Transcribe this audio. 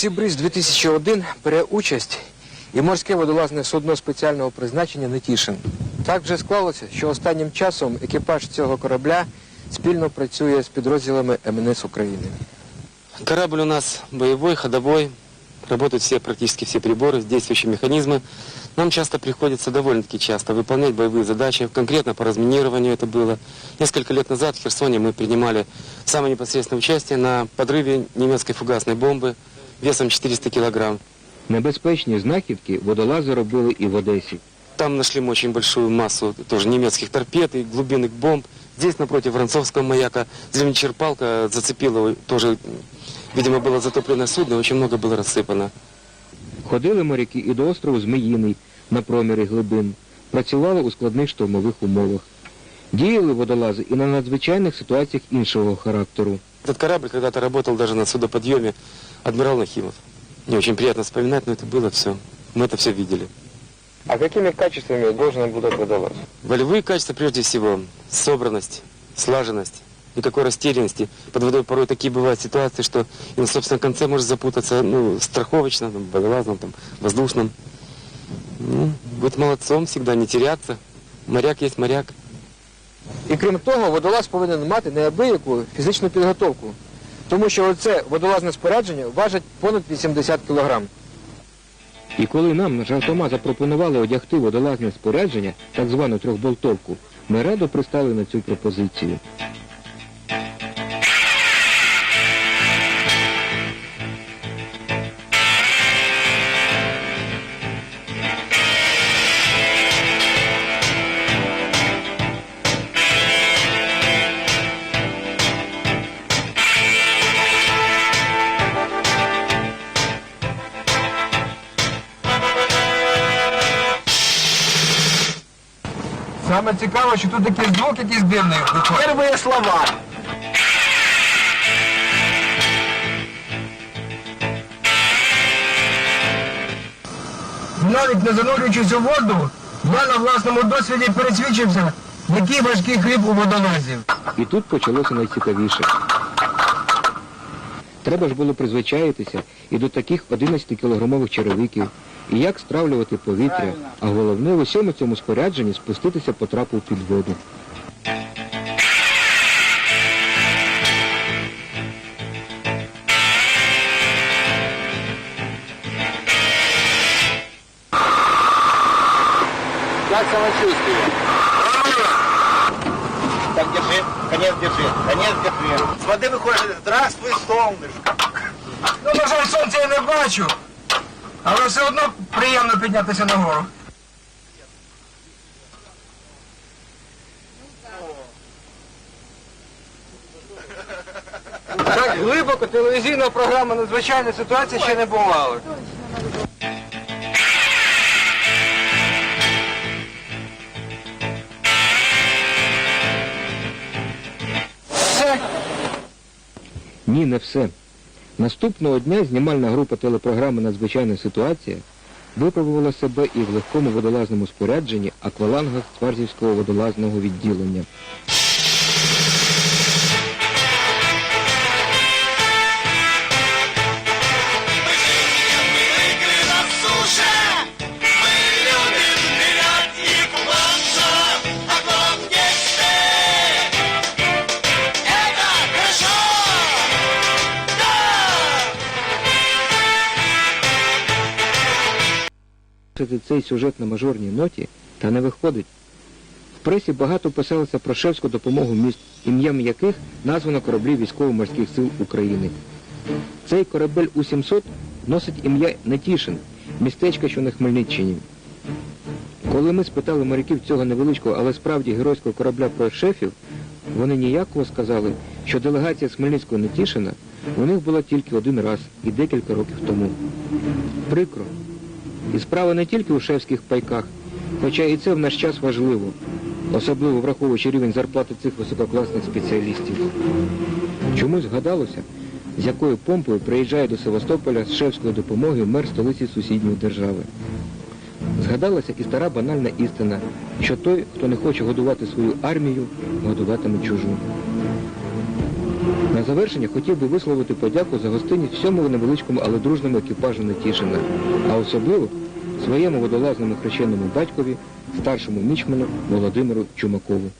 Сібриз 2001 бере участь і морське водолазне судно спеціального призначення Нетішин. Так вже склалося, що останнім часом екіпаж цього корабля спільно працює з підрозділами МНС України. Корабль у нас боевой, ходовой, работают все, практически все приборы, действующие механизмы. Нам часто приходится, довольно-таки часто, выполнять боевые задачи, конкретно по разминированию это было. Несколько лет назад в Херсоне мы принимали самое непосредственное участие на подрыве немецкой фугасной бомбы весом 400 килограмм. Небезпечні знахідки водолази робили і в Одесі. Там нашли мы очень большую массу тоже немецких торпед и глубинных бомб. Здесь, напротив Воронцовского маяка, зеленочерпалка зацепила тоже, видимо, было затопленное судно, очень много было рассыпано. Ходили моряки і до острову Зміїний на промірі глибин, працювали у складних штурмових умовах. Діяли водолази і на надзвичайних ситуаціях іншого характеру. Этот корабль когда-то работал даже на судоподъеме адмирал Нахимов. Мне очень приятно вспоминать, но это было все. Мы это все видели. А якими качествами должен обладать водолаз? Волевые качества прежде всего, собранность, слаженность, никакой растерянности. Под водой порой такие бывают ситуации, что и на собственном конце может запутаться, ну, страховочно, там, водолазном, там, воздушном. Ну, быть молодцом всегда, не теряться. Моряк есть моряк. І крім того, водолаз повинен мати неабияку фізичну підготовку, тому що оце водолазне спорядження важить понад 80 кілограм. І коли нам жартома запропонували одягти водолазне спорядження, так звану трьохболтовку, ми радо пристали на цю пропозицію. Саме цікаво, що тут такий звук якийсь дивний. Первые слова. Навіть не занурюючись у воду, я на власному досвіді пересвідчився, який важкий хліб у водолазів. І тут почалося найцікавіше. Треба ж було призвичаїтися і до таких 11-кілограмових черевиків, і як стравлювати повітря, а головне в усьому цьому спорядженні спуститися по трапу під воду. Як самочувствие? Так, держи, конец держи, конец держи. С воды выходит, здравствуй, солнышко. Ну, на жаль, сонця я не бачу, але все одно приємно піднятися нагору. Так глибоко телевізійна програма надзвичайна ситуація ще не бувала. Ні, не все. Наступного дня знімальна група телепрограми Надзвичайна ситуація випробувала себе і в легкому водолазному спорядженні аквалангах Тварзівського водолазного відділення. Це цей сюжет на мажорній ноті, та не виходить. В пресі багато писалося про шефську допомогу міст, ім'ям яких названо кораблі військово-морських сил України. Цей корабель У-700 носить ім'я Нетішин, містечка, що на Хмельниччині. Коли ми спитали моряків цього невеличкого, але справді геройського корабля про шефів, вони ніяково сказали, що делегація з Хмельницького Нетішина у них була тільки один раз і декілька років тому. Прикро. І справа не тільки у шефських пайках, хоча і це в наш час важливо, особливо враховуючи рівень зарплати цих висококласних спеціалістів. Чомусь згадалося, з якою помпою приїжджає до Севастополя з шефської допомоги мер столиці сусідньої держави. Згадалася і стара банальна істина, що той, хто не хоче годувати свою армію, годуватиме чужу. На завершення хотів би висловити подяку за гостинність всьому невеличкому, але дружному екіпажу Нетішина, а особливо своєму водолазному хрещеному батькові, старшому мічману Володимиру Чумакову.